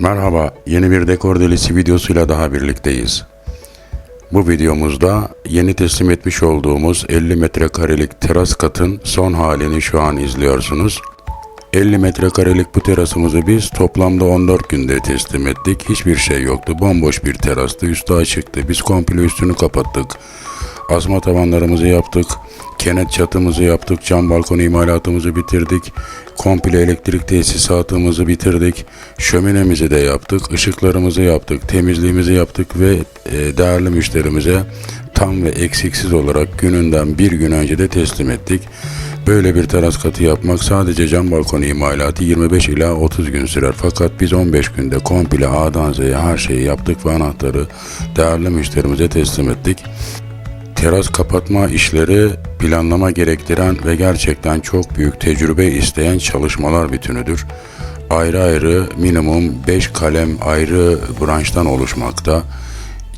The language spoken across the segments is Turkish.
Merhaba, yeni bir dekor delisi videosuyla daha birlikteyiz. Bu videomuzda yeni teslim etmiş olduğumuz 50 metrekarelik teras katın son halini şu an izliyorsunuz. 50 metrekarelik bu terasımızı biz toplamda 14 günde teslim ettik. Hiçbir şey yoktu. Bomboş bir terastı. Üstü açıktı. Biz komple üstünü kapattık. Asma tavanlarımızı yaptık. Kenet çatımızı yaptık. Cam balkon imalatımızı bitirdik. Komple elektrik tesisatımızı bitirdik. Şöminemizi de yaptık. ışıklarımızı yaptık. Temizliğimizi yaptık ve e, değerli müşterimize tam ve eksiksiz olarak gününden bir gün önce de teslim ettik. Böyle bir teras katı yapmak sadece cam balkon imalatı 25 ila 30 gün sürer. Fakat biz 15 günde komple A'dan Z'ye her şeyi yaptık ve anahtarı değerli müşterimize teslim ettik. Teras kapatma işleri planlama gerektiren ve gerçekten çok büyük tecrübe isteyen çalışmalar bütünüdür. Ayrı ayrı minimum 5 kalem ayrı branştan oluşmakta.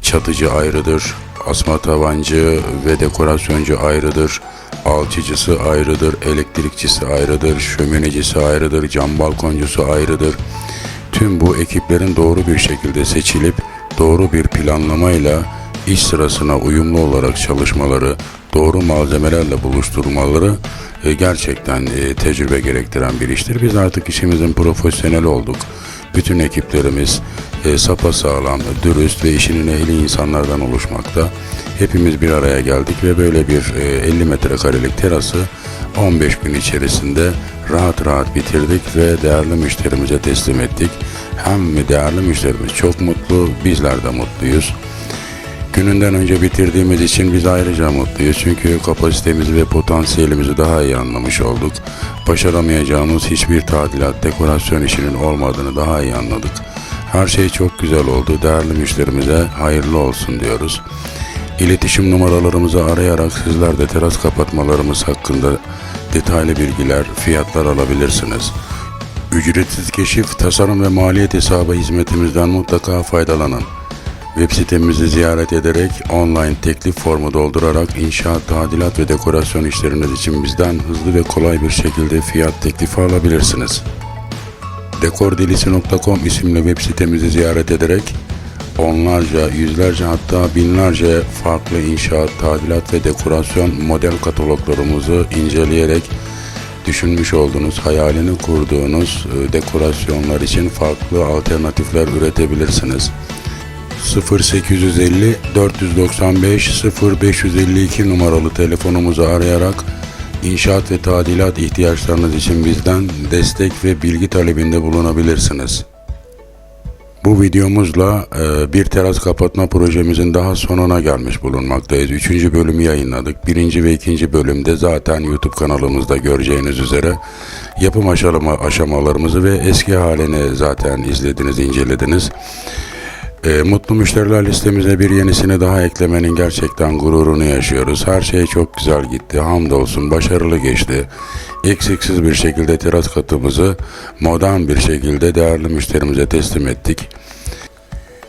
Çatıcı ayrıdır, asma tavancı ve dekorasyoncu ayrıdır, alçıcısı ayrıdır, elektrikçisi ayrıdır, şöminecisi ayrıdır, cam balkoncusu ayrıdır. Tüm bu ekiplerin doğru bir şekilde seçilip doğru bir planlamayla iş sırasına uyumlu olarak çalışmaları, doğru malzemelerle buluşturmaları e, gerçekten e, tecrübe gerektiren bir iştir. Biz artık işimizin profesyoneli olduk. Bütün ekiplerimiz e, sapasağlam, dürüst ve işinin ehli insanlardan oluşmakta. Hepimiz bir araya geldik ve böyle bir e, 50 metrekarelik terası 15 gün içerisinde rahat rahat bitirdik ve değerli müşterimize teslim ettik. Hem değerli müşterimiz çok mutlu, bizler de mutluyuz. Gününden önce bitirdiğimiz için biz ayrıca mutluyuz. Çünkü kapasitemizi ve potansiyelimizi daha iyi anlamış olduk. Başaramayacağımız hiçbir tadilat, dekorasyon işinin olmadığını daha iyi anladık. Her şey çok güzel oldu. Değerli müşterimize hayırlı olsun diyoruz. İletişim numaralarımızı arayarak sizler de teras kapatmalarımız hakkında detaylı bilgiler, fiyatlar alabilirsiniz. Ücretsiz keşif, tasarım ve maliyet hesabı hizmetimizden mutlaka faydalanın. Web sitemizi ziyaret ederek online teklif formu doldurarak inşaat, tadilat ve dekorasyon işleriniz için bizden hızlı ve kolay bir şekilde fiyat teklifi alabilirsiniz. Dekordilisi.com isimli web sitemizi ziyaret ederek onlarca, yüzlerce hatta binlerce farklı inşaat, tadilat ve dekorasyon model kataloglarımızı inceleyerek düşünmüş olduğunuz, hayalini kurduğunuz e, dekorasyonlar için farklı alternatifler üretebilirsiniz. 0850 495 0552 numaralı telefonumuzu arayarak inşaat ve tadilat ihtiyaçlarınız için bizden destek ve bilgi talebinde bulunabilirsiniz. Bu videomuzla e, bir teras kapatma projemizin daha sonuna gelmiş bulunmaktayız. Üçüncü bölümü yayınladık. Birinci ve ikinci bölümde zaten YouTube kanalımızda göreceğiniz üzere yapım aşama, aşamalarımızı ve eski halini zaten izlediniz, incelediniz. E, mutlu müşteriler listemize bir yenisini daha eklemenin gerçekten gururunu yaşıyoruz. Her şey çok güzel gitti. Hamdolsun başarılı geçti. Eksiksiz bir şekilde teras katımızı modern bir şekilde değerli müşterimize teslim ettik.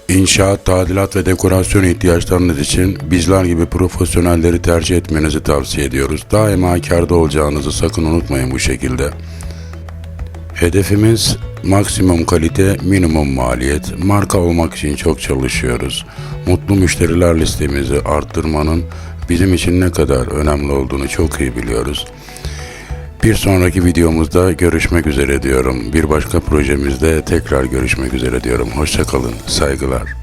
İnşaat, tadilat ve dekorasyon ihtiyaçlarınız için bizler gibi profesyonelleri tercih etmenizi tavsiye ediyoruz. Daima kârda olacağınızı sakın unutmayın bu şekilde. Hedefimiz maksimum kalite, minimum maliyet. Marka olmak için çok çalışıyoruz. Mutlu müşteriler listemizi arttırmanın bizim için ne kadar önemli olduğunu çok iyi biliyoruz. Bir sonraki videomuzda görüşmek üzere diyorum. Bir başka projemizde tekrar görüşmek üzere diyorum. Hoşçakalın, saygılar.